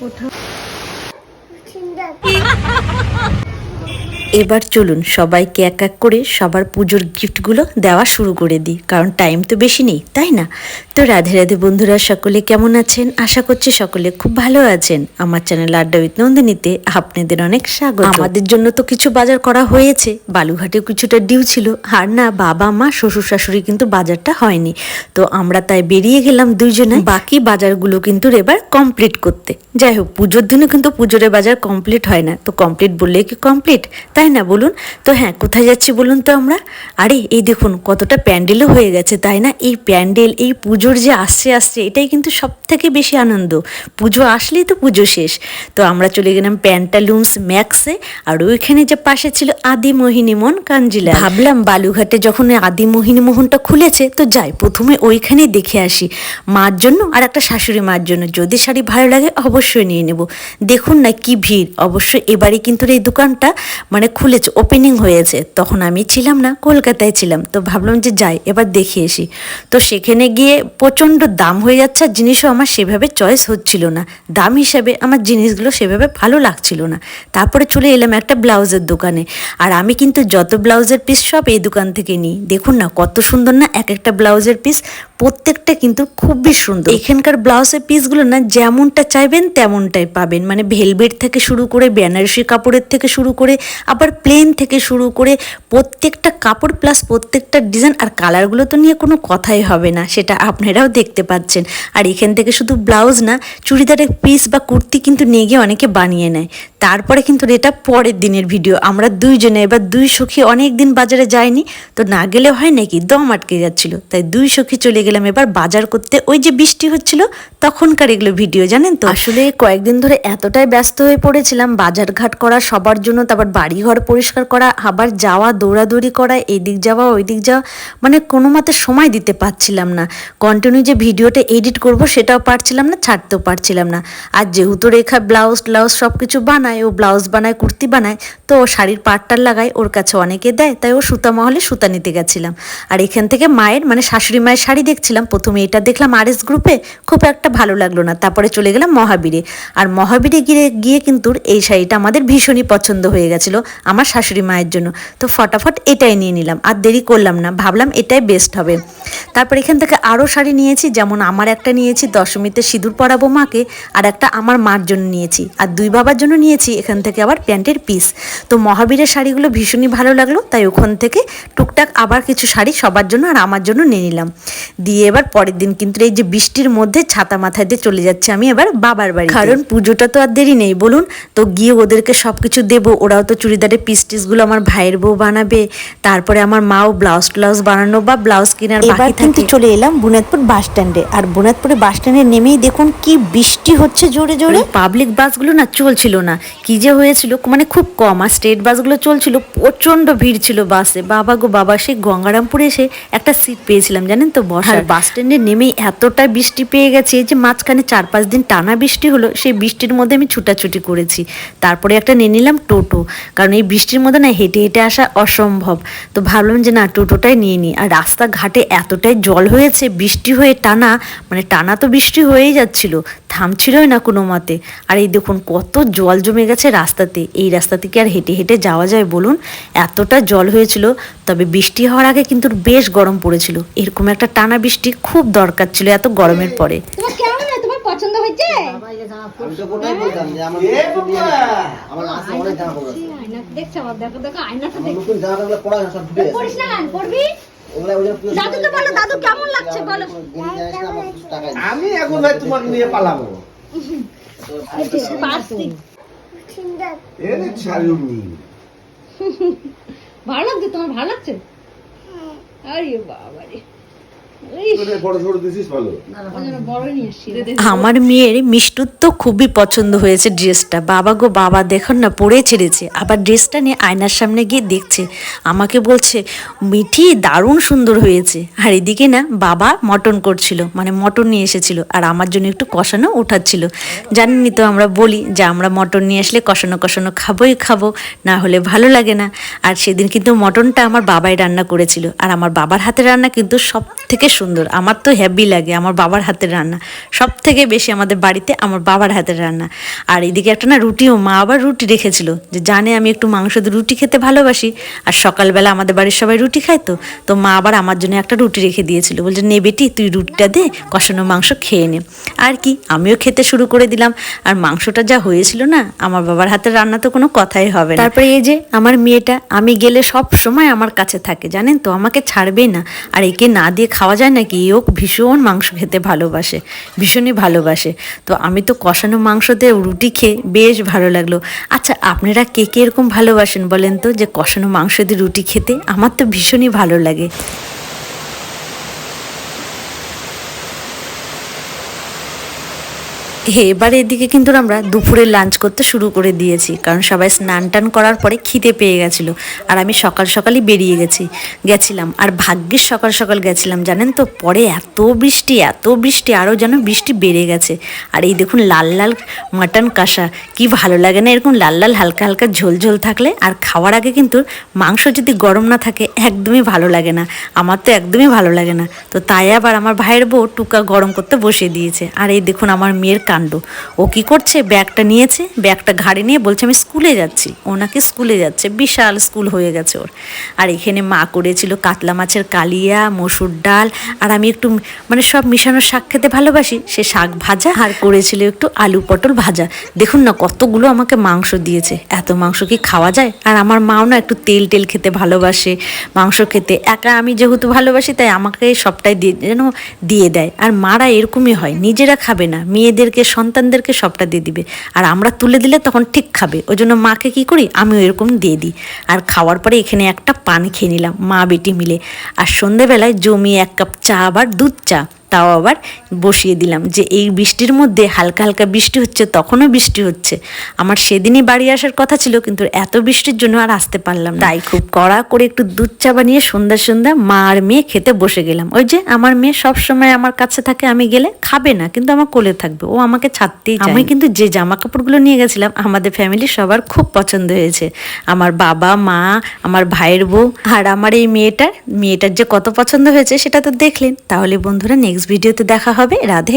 কোথাও এবার চলুন সবাইকে এক এক করে সবার পুজোর গিফটগুলো দেওয়া শুরু করে দিই, কারণ টাইম তো বেশি নেই, তাই না? তো রাধে রাধে বন্ধুরা, সকলে কেমন আছেন? আশা করছি সকলে খুব ভালো আছেন। আমার চ্যানেল আড্ডা উইথ নন্দিনীতে আপনাদের অনেক স্বাগত। আমাদের জন্য তো কিছু বাজার করা হয়েছে বালুঘাটেও কিছুটা ডিউ ছিল। আর না, বাবা, মা, শ্বশুর, শাশুড়ি কিন্তু বাজারটা হয়নি। তো আমরা তাই বেরিয়ে গেলাম দুইজনে। বাকি বাজারগুলো কিন্তু এবার কমপ্লিট করতে। যাই হোক, পুজোর দিনে কিন্তু পুজোর বাজার কমপ্লিট হয় না। তো কমপ্লিট বললে কি কমপ্লিট তাই না বলুন? তো হ্যাঁ কোথায় যাচ্ছি বলুন তো আমরা? আরে, এই দেখুন, কতটা প্যান্ডেলও হয়ে গেছে, তাই না? এই প্যান্ডেল, এই পুজোর যে আসছে আসছে, এটাই কিন্তু সব থেকে বেশি আনন্দ। পুজো আসলেই তো পুজো শেষ। তো আমরা চলে গেলাম প্যান্টালুন্স ম্যাক্সে, আর ওইখানে যে পাশে ছিল আদি মোহিনী মোহন কাঞ্জিলা ভাবলাম বালুঘাটে যখন আদি মোহিনী মোহনটা খুলেছে, তো যাই, প্রথমে ওইখানেই দেখে আসি। মার জন্য আর একটা শাশুড়ি মার জন্য। যদি শাড়ি ভালো লাগে, অবশ্যই নিয়ে নেব। দেখুন না কি ভিড়। অবশ্যই এবারে কিন্তু এই দোকানটা মানে খুলেছে ওপেনিং হয়েছে, তখন আমি ছিলাম না, কলকাতায় ছিলাম। তো ভাবলাম যে যাই, এবার দেখে এসি তো সেখানে গিয়ে প্রচণ্ড দাম হয়ে যাচ্ছে, আর জিনিসও আমার সেভাবে চয়েস হচ্ছিল না। দাম হিসাবে আমার জিনিসগুলো সেভাবে ভালো লাগছিল না। তারপরে চলে এলাম একটা ব্লাউজের দোকানে। আর আমি কিন্তু যত ব্লাউজের পিস সব এই দোকান থেকে নিই। দেখুন না, কত সুন্দর না এক একটা ব্লাউজের পিস প্রত্যেকটা কিন্তু খুবই সুন্দর। এখানকার ব্লাউজের পিসগুলো না যেমনটা চাইবেন তেমনটাই পাবেন। মানে ভেলভেট থেকে শুরু করে বেনারসি কাপড়ের থেকে শুরু করে, আবার প্লেন থেকে শুরু করে প্রত্যেকটা কাপড় প্লাস প্রত্যেকটা ডিজাইন আর কালারগুলো তো নিয়ে কোনো কথাই হবে না, সেটা আপনারাও দেখতে পাচ্ছেন। আর এখান থেকে শুধু ব্লাউজ না, চুড়িদারের পিস বা কুর্তি কিন্তু নিয়ে গিয়ে অনেকে বানিয়ে নেয়। তারপরে কিন্তু এটা পরের দিনের ভিডিও আমরা দুইজনে এবার দুই সখী অনেক দিন বাজারে যায়নি তো না গেলে হয় নাকি? দম আটকে যাচ্ছিল, তাই দুই সখী চলে গেলাম এবার বাজার করতে। ওই যে বৃষ্টি হচ্ছিল, তখনকার এগুলো ভিডিও জানেন তো? আসলে কয়েকদিন ধরে এতটাই ব্যস্ত হয়ে পড়েছিলাম বাজার ঘাট করা, সবার জন্য, তারপর বাড়িঘর পরিষ্কার করা, আবার যাওয়া, দৌড়াদৌড়ি করা, এদিক যাওয়া ওই দিক যাওয়া মানে কোনো মতে সময় দিতে পারছিলাম না। কন্টিনিউ যে ভিডিওটা এডিট করব, সেটাও পারছিলাম না, ছাড়তেও পারছিলাম না। আর যেহেতু রেখা ব্লাউজ ট্লাউজ সব কিছু বানায়, ও ব্লাউজ বানায়, কুর্তি বানায়, তো ও শাড়ির পাটটার লাগায়, ওর কাছে অনেকে দেয়, তাই ও সুতা মহলে সুতা নিতে গেছিলাম। আর এখান থেকে মায়ের মানে শাশুড়ি মায়ের শাড়ি দেখছিলাম প্রথমে, এটা দেখলাম আর এস গ্রুপে খুব একটা ভালো লাগল না। তারপরে চলে গেলাম মহাবীরে। আর মহাবীরে গিয়ে গিয়ে কিন্তু এই শাড়িটা আমাদের ভীষণই পছন্দ হয়ে গেছিল আমার শাশুড়ি মায়ের জন্য। তো ফটাফট এটাই নিয়ে নিলাম। আর দেরি করলাম না, ভাবলাম এটাই বেস্ট হবে। তারপর এখান থেকে আরও শাড়ি নিয়েছি যেমন আমার একটা নিয়েছি দশমীতে সিঁদুর পরাবো মাকে আর একটা আমার মার জন্য নিয়েছি। আর দুই বাবার জন্য নিয়েছি এখান থেকে আবার প্যান্টের পিস তো মহাবীরের শাড়িগুলো ভীষণই ভালো লাগল তাই ওখান থেকে টুকটাক আবার কিছু শাড়ি সবার জন্য আর আমার জন্য নিয়ে নিলাম। দিয়ে এবার পরের দিন কিন্তু এই যে বৃষ্টির মধ্যে ছাতা মাথায় দিয়ে চলে যাচ্ছি আমি এবার বাবার বাড়ি কারণ পুজোটা তো আর দেরি নেই বলুন? তো গিয়ে ওদেরকে সব কিছু দেবো ওরাও তো চুড়িদারের পিস টিসগুলো আমার ভাইয়ের বউ বানাবে তারপরে আমার মাও ব্লাউজ ট্লাউজ বানানো বা ব্লাউজ কেনার বাকি কিন্তু চলে এলাম বুনাদপুর বাস স্ট্যান্ডে আর বুনাদপুরে বাস স্ট্যান্ডে নেমেই দেখুন কি বৃষ্টি হচ্ছে জোরে জোরে। পাবলিক বাসগুলো না চলছিল না। কি যে হয়েছিল মানে খুব কম। আর স্টেট বাসগুলো চলছিল প্রচণ্ড ভিড় ছিল বাসে বাবা গো বাবা সেই গঙ্গারামপুরে এসে একটা সিট পেয়েছিলাম জানেন তো বসার বাস স্ট্যান্ডে নেমেই এতটা বৃষ্টি পেয়ে গেছে যে মাঝখানে চার পাঁচ দিন টানা বৃষ্টি হলো সেই বৃষ্টির মধ্যে আমি ছুটাছুটি করেছি। তারপরে একটা নিয়ে নিলাম টোটো। কারণ এই বৃষ্টির মধ্যে না হেঁটে হেঁটে আসা অসম্ভব। তো ভাবলাম যে না টোটোটাই নিয়ে নিই। আর রাস্তাঘাটে এতটাই জল হয়েছে বৃষ্টি হয়ে টানা মানে টানা তো বৃষ্টি হয়েই যাচ্ছিল থামছিলই না কোনো মতে। আর এই দেখুন কত জল জমে গেছে রাস্তাতে এই রাস্তা থেকে আর হেঁটে হেঁটে যাওয়া যায় বলুন? এতটা জল হয়েছিল তবে বৃষ্টি হওয়ার আগে কিন্তু বেশ গরম পড়েছিল। এরকম একটা টানা বৃষ্টি খুব দরকার ছিল এত গরমের পরে। পছন্দ হয়েছে? দেখছ দেখো দেখো আয়নাটা সব পড়বি? বলো, দাদু কেমন লাগছে বলো। আমি এখন ভাই তোমাকে নিয়ে পালাবো। ভালো লাগছে তোমার ভালো লাগছে? আরে বাবা রে আমার মেয়ের মিষ্টুর তো খুবই পছন্দ হয়েছে ড্রেসটা। বাবা গো বাবা দেখুন না পরে ছেড়েছে। আবার ড্রেসটা নিয়ে আয়নার সামনে গিয়ে দেখছে। আমাকে বলছে মিঠি দারুণ সুন্দর হয়েছে। আর এদিকে না বাবা মটন করছিল মানে মটন নিয়ে এসেছিল আর আমার জন্য একটু কষানো উঠাচ্ছিল। জানেনই তো আমরা বলি যে আমরা মটন নিয়ে আসলে কষানো কষানো খাবোই খাব না হলে ভালো লাগে না। আর সেদিন কিন্তু মটনটা আমার বাবাই রান্না করেছিল আর আমার বাবার হাতে রান্না কিন্তু সব থেকে সুন্দর। আমার তো হ্যাপি লাগে, আমার বাবার হাতের রান্না। সব থেকে বেশি আমাদের বাড়িতে আমার বাবার হাতের রান্না। আর এদিকে একটা না রুটিও, মা আবার রুটি রেখেছিল। যে জানে আমি একটু মাংস রুটি খেতে ভালোবাসি। আর সকালবেলা আমাদের বাড়ির সবাই রুটি খায় তো। তো মা আবার আমার জন্য একটা রুটি রেখে দিয়েছিল। বলছে, নে বেটি, তুই রুটিটা দে, কষানো মাংস খেয়ে নে। আর কি, আমিও খেতে শুরু করে দিলাম। আর মাংসটা যা হয়েছিল না, আমার বাবার হাতের রান্না তো কোনো কথাই হবে না। তারপরে এই যে আমার মেয়েটা, আমি গেলে সব সময় আমার কাছে থাকে, জানেন তো? আমাকে ছাড়বেই না। আর একে না দিয়ে খাওয়া যায় নাকি? ও ভীষণ মাংস খেতে ভালোবাসে, ভীষণই ভালোবাসে। তো আমি তো কষানো মাংস দিয়ে রুটি খেয়ে বেশ ভালো লাগল। আচ্ছা আপনারা কে কে এরকম ভালোবাসেন বলেন তো, যে কষানো মাংস দিয়ে রুটি খেতে? আমার তো ভীষণই ভালো লাগে। হে এবার এদিকে কিন্তু আমরা দুপুরে লাঞ্চ করতে শুরু করে দিয়েছি, কারণ সবাই স্নান টান করার পরে খিদে পেয়ে গেছিল, আর আমি সকাল সকালই বেরিয়ে গেছি, গেছিলাম, আর ভাগ্যের সকাল সকাল গেছিলাম, জানেন তো? পরে এত বৃষ্টি এত বৃষ্টি, আরও যেন বৃষ্টি বেড়ে গেছে, আর এই দেখুন লাল লাল মাটন কষা, কি ভালো লাগে না এরকম লাল লাল হালকা হালকা ঝোল ঝোল থাকলে, আর খাওয়ার আগে কিন্তু মাংস যদি গরম না থাকে, একদমই ভালো লাগে না, আমার তো একদমই ভালো লাগে না, তো তাই আবার আমার ভাইয়ের বউ টুকা গরম করতে বসিয়ে দিয়েছে, আর এই দেখুন আমার মেয়ের কাণ্ড। ও কি করছে? ব্যাগটা নিয়েছে, ব্যাগটা ঘাড়ে নিয়ে বলছে, আমি স্কুলে যাচ্ছি। ওনাকে স্কুলে যাচ্ছে। বিশাল স্কুল হয়ে গেছে ওর। আর এখানে মা করেছিল কাতলা মাছের কালিয়া, মসুর ডাল, আর আমি একটু মানে সব মিশানো শাক খেতে ভালোবাসি। সে শাক ভাজা আর করেছিল একটু আলু পটল ভাজা। দেখুন না কতগুলো আমাকে মাংস দিয়েছে। এত মাংস কি খাওয়া যায়? আর আমার মাও না একটু তেল টেল খেতে ভালোবাসে। মাংস খেতে একা আমি যেহেতু ভালোবাসি, তাই আমাকে সবটাই দিয়ে যেন দিয়ে দেয়। আর মারা এরকমই হয়। নিজেরা খাবে না। মেয়েদেরকে সন্তানদেরকে সবটা দিয়ে দিবে। আর আমরা তুলে দিলে তখন ঠিক খাবে। ওই জন্য মাকে কী করি? আমিও এরকম দিয়ে দিই। আর খাওয়ার পরে এখানে একটা পান খেয়ে নিলাম, মা বেটি মিলে। আর সন্ধেবেলায় জমি এক কাপ চা আবার দুধ চা। তাও আবার বসিয়ে দিলাম যে এই বৃষ্টির মধ্যে হালকা হালকা বৃষ্টি হচ্ছে তখনও বৃষ্টি হচ্ছে। আমার সেদিনই বাড়ি আসার কথা ছিল কিন্তু এত বৃষ্টির জন্য আর আসতে পারলাম না। তাই খুব কড়া করে একটু দুধ চা বানিয়ে সন্ধ্যা সন্ধ্যা মা আর মেয়ে খেতে বসে গেলাম। ওই যে আমার মেয়ে সব সময় আমার কাছে থাকে আমি গেলে খাবে না কিন্তু আমার কোলে থাকবে ও আমাকে ছাড়তেই চায় আমি কিন্তু যে জামা কাপড়গুলো নিয়ে গেছিলাম আমাদের ফ্যামিলি সবার খুব পছন্দ হয়েছে। আমার বাবা মা আমার ভাইয়ের বউ আর আমার এই মেয়েটার মেয়েটার যে কত পছন্দ হয়েছে সেটা তো দেখলেন। তাহলে বন্ধুরা নেক্সট ভিডিওতে দেখা হবে রাধে।